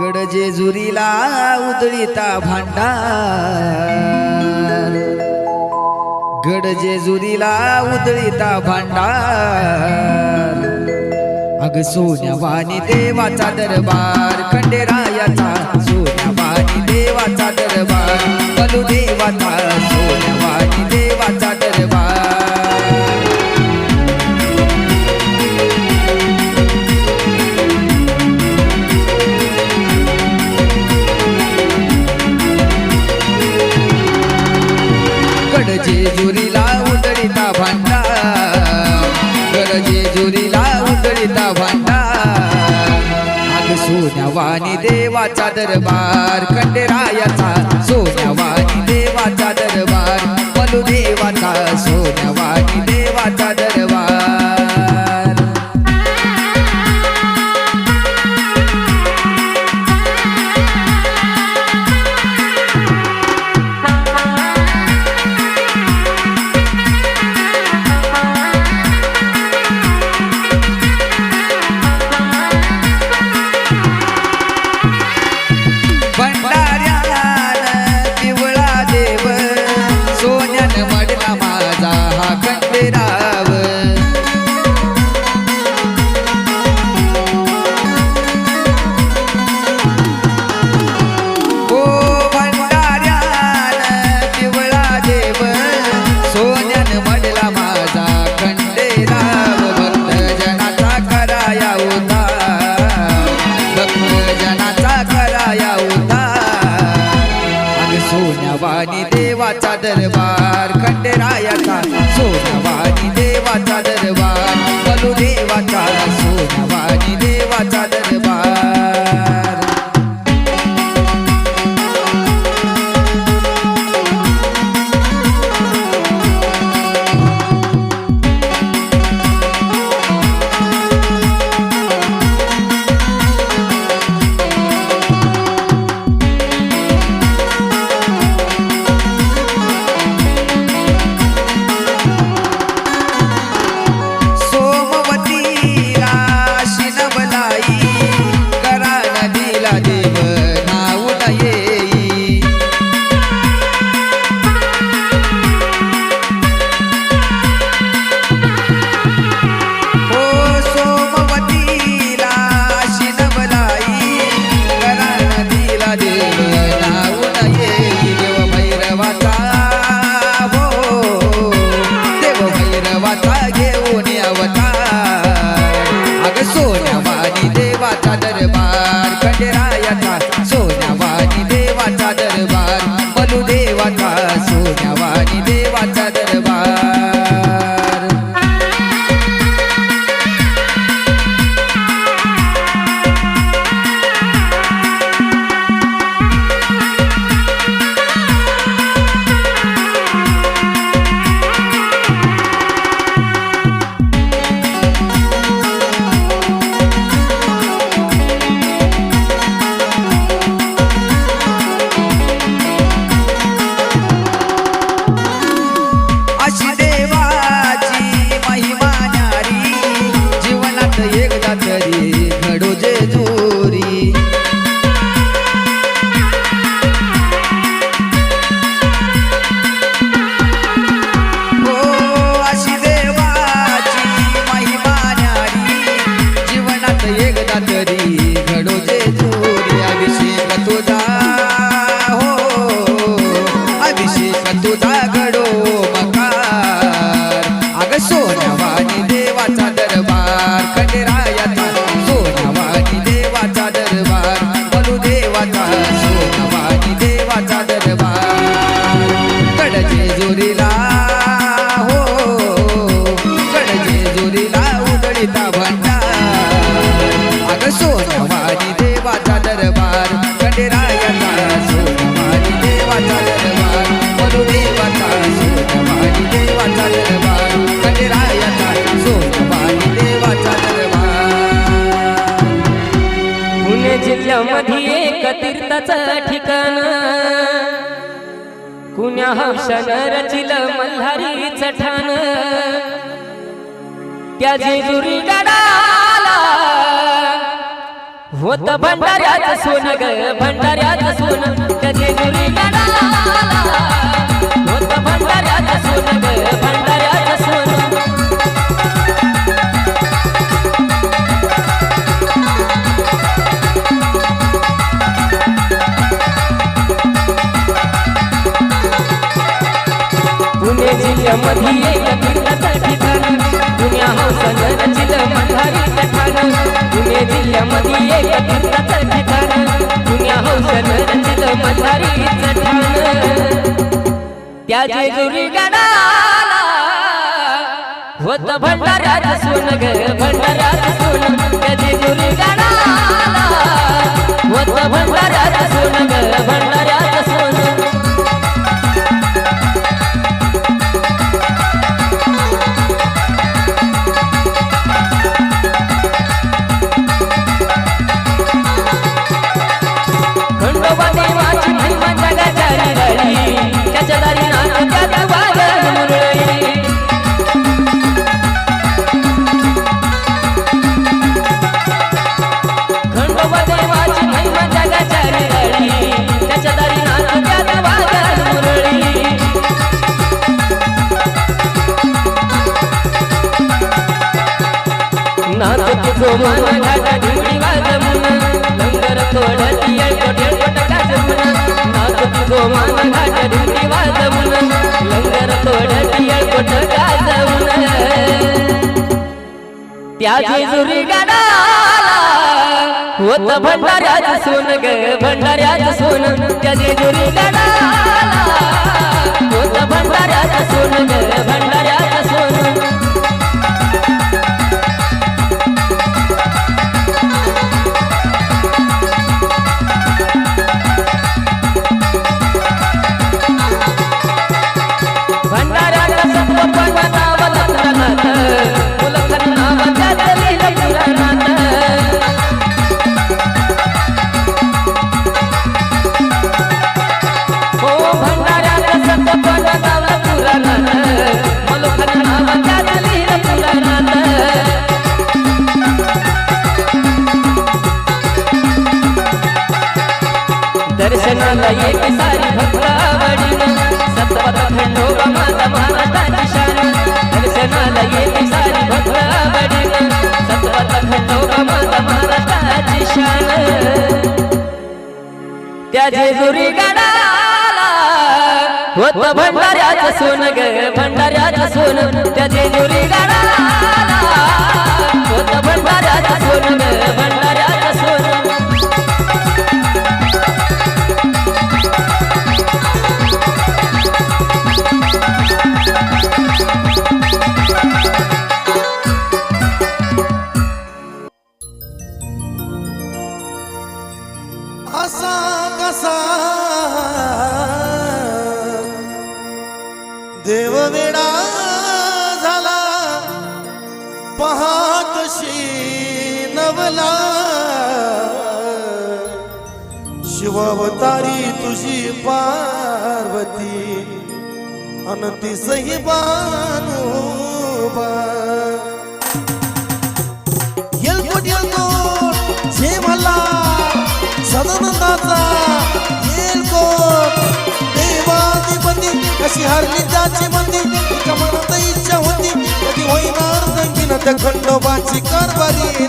गडजेजुरीला उदळीता भांडार. गडजेजुरीला उदळीता भांडार. अग सोन्यावानी देवाचा दरबार खंडेरायाचा सोन्यावानी देवाचा दरबार बलुदेवाचा सोन्या दरबार कंडेरायाचा दरबार खंडेरायाचा सोनवानी देवाचा दरबार. आनंदाच ठिकाण. कुण्या हौशान रचिल मल्हारीच ठाण. त्या जेजुरी गडाला होत भंडाऱ्याच सोन ग भंडाऱ्याच सोन. त्या जेजुरी गडाला होत भंडाऱ्याच सोन ग भंडाऱ्या पुणे जिल्ह्यामध्ये एक तीर्थाचं ठिकाण पुण्या हौसन हो रचिलं पुणे जिल्ह्यामध्ये एक तीर्थाचं ठिकाण पुण्या हौसन रचिलं मल्हारीचं त्या जेजुरी गडाला होत भंडाऱ्याचं सोन ग भंडाऱ्याचं सोन त्या जेजुरी गडाला होत भंडाऱ्याचं सोन ग भंडाऱ्याचं त्या जेजुरी गडाला होत भंडाऱ्याच सोन ग भंडाऱ्याच सोन. त्या जेजुरी गडाला होत भंडाऱ्याच सोन ग भंडाऱ्याचं त्या जेजुरी गडाला. होत भंडाऱ्याचं सोन ग भंडाऱ्याचं सोन. त्या जेजुरी गडाला. होत भंडाऱ्याचं सोन ग अवतारी तुझी पार्वती अनती सही बानुबा येलकोट येलकोट जे मला सदानंदाचा येलकोट. देवाधिपती कशी हरली त्याची मंदी एका मनात इच्छा होती कधी होईनार रंगीन त्या खंडोबाची कारभारी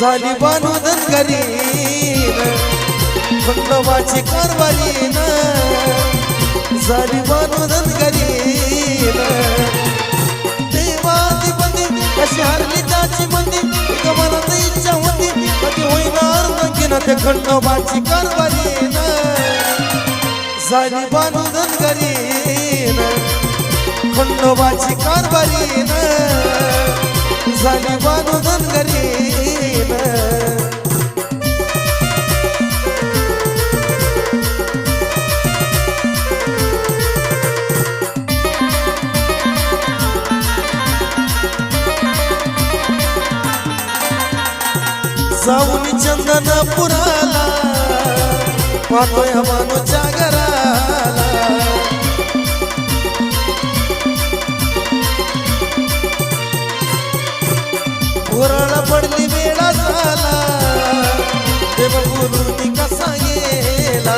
झाली बानू करीन खंडोबाची कारभारीन झाली बानुदन करीन. बंदी कशी हरली त्याची बंदी? एका मनात इच्छा होती कधी होईनार रंगीन ते खंडोबाची कारवाई झाली बानुदन करीन. खंडोबाची कारवाई झाली बानुदन करीन. जाऊन चंदनपुराला पाहतोय मानूच्या जागराला. पुराला पडली वेळा झाला ते बघून ती कसा गेला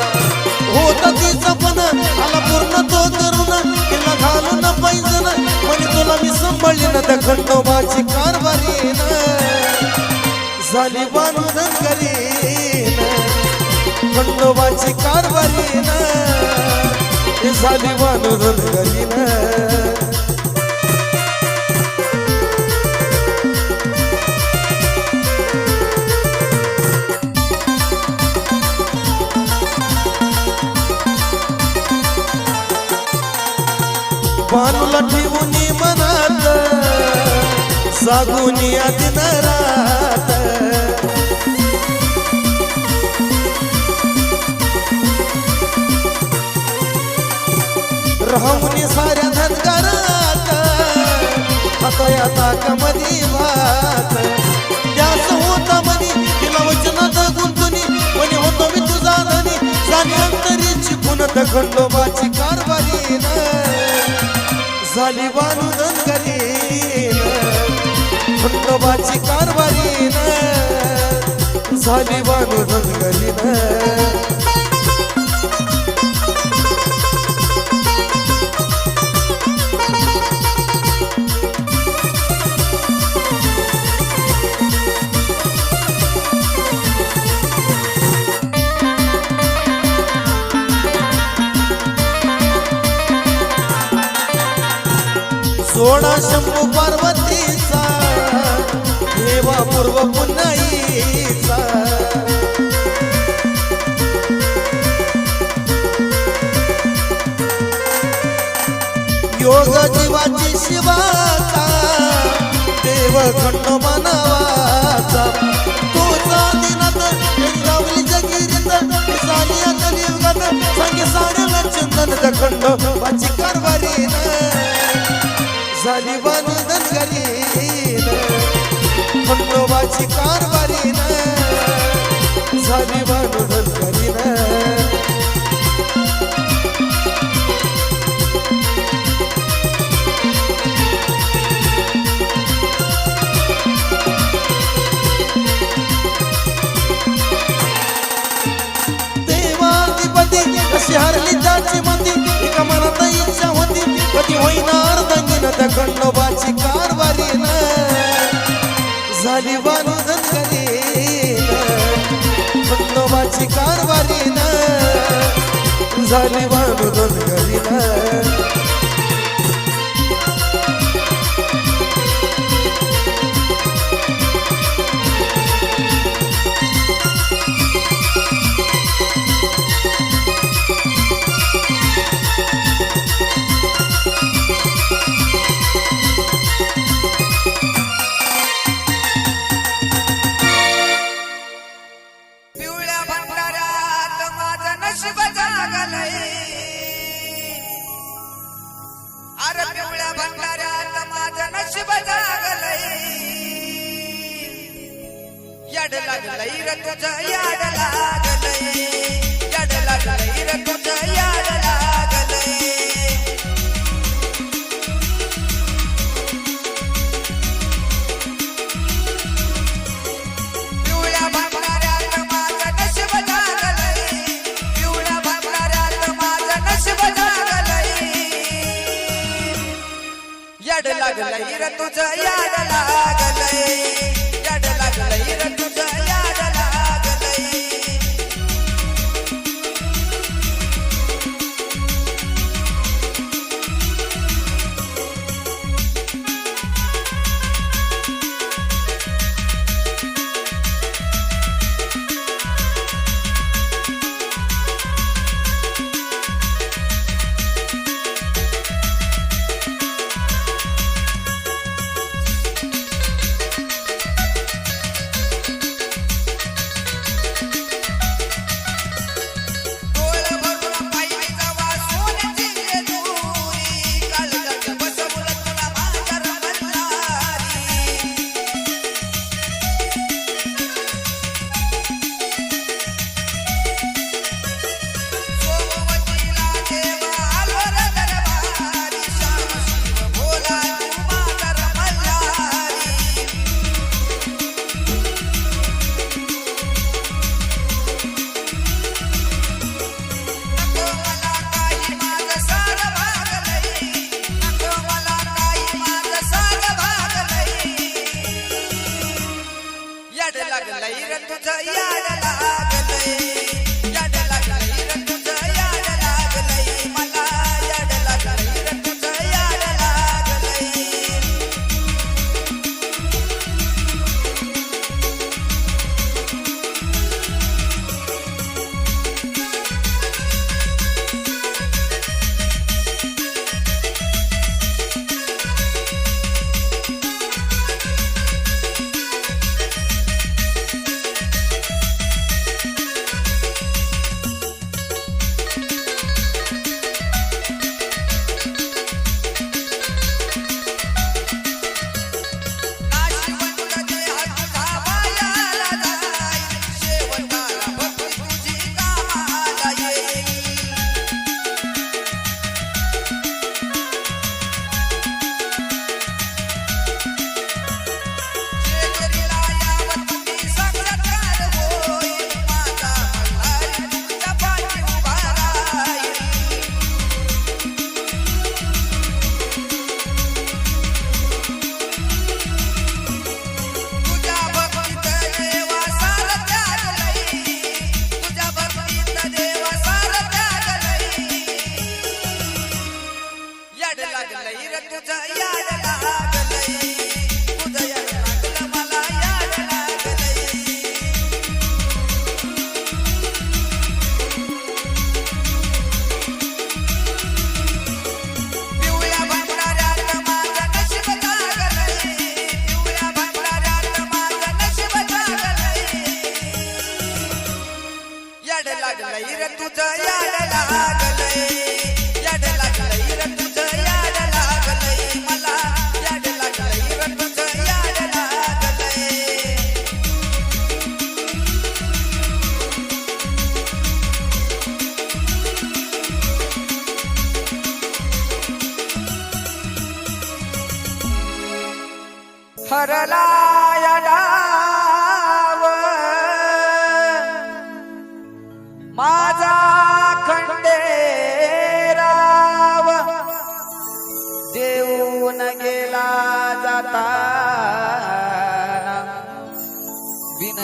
होता तिचा पण आला पूर्ण तो करून तिला घालून पाहिजे ना म्हणे तुला मी सांभाळली ना त्या खंडोबाची कारभारी ना झाली बांधून करीन खंडोबाची कारभारी ना झाली बांधून करीन बाणूला ठेवून मनात सागून दिन राहून साऱ्या धनगरात. आता या ताकामधी भात त्यास होता मनी तिला वचनात गुंतुनी म्हणे होतो मी तुझा धनी. झाली अंतरीची पुनत खंडोबाची कारभारी न झाली बानू धनगरी. खंडोबाची कारभारी न झाली बांधून करीन सोळा शंभू पार्वतीचा देवा पूर्व पुन्हाईचा योग जीवाची शिवाचा देव खंडोबा मनावाचा. खंडोबाची कारभारी झाली बांधून करीन देवाधिपती कशी हरली त्याची मती एका मनात इच्छा होती कधी होईनार दंगीन त्या खंडोबाची कार झाली बांधून करीन खंडोबाची झाली बांधून करीन याड लागलंय रे तुझं याड लागलंय. याड लागलंय रे तुझं याड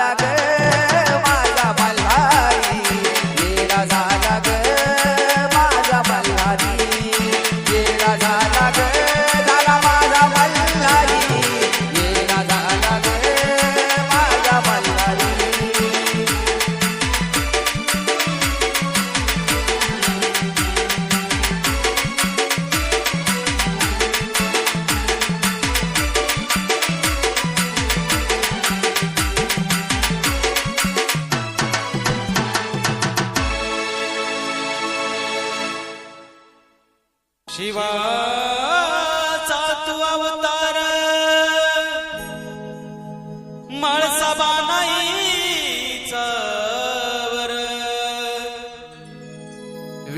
लगे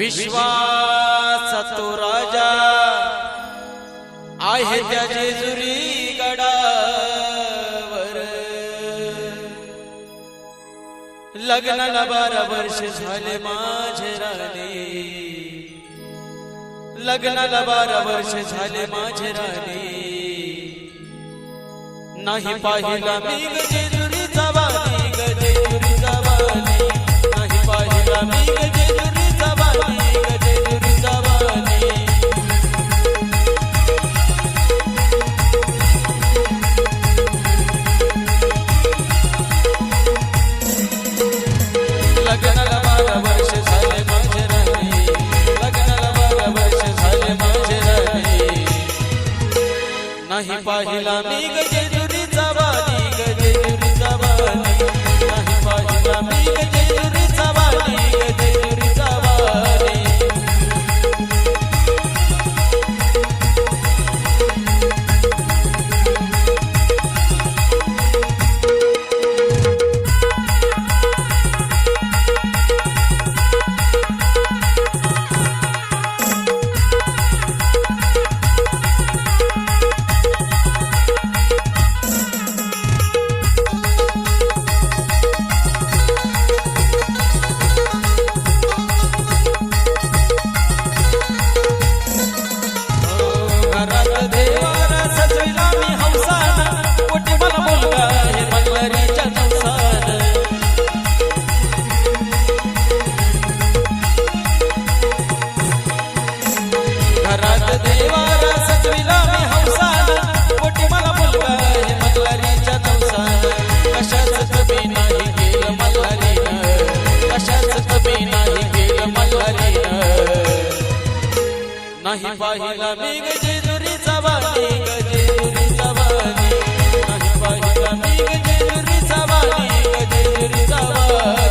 विश्वास तो राजा। आहे त्या जेजुरी गडावर। लग्नाला बारा वर्ष झाले माझे राणे। लग्नाला बारा वर्ष झाले माझे राणे। नाही पाहिला मी जेजुरी नाही पाहिला मी नाही पाहिला मी गजेजुरीचा वाणी गजेजुरीचा वाणी. नाही पाहिला मी गजेजुरीचा वाणी गजेजुरीचा वाणी.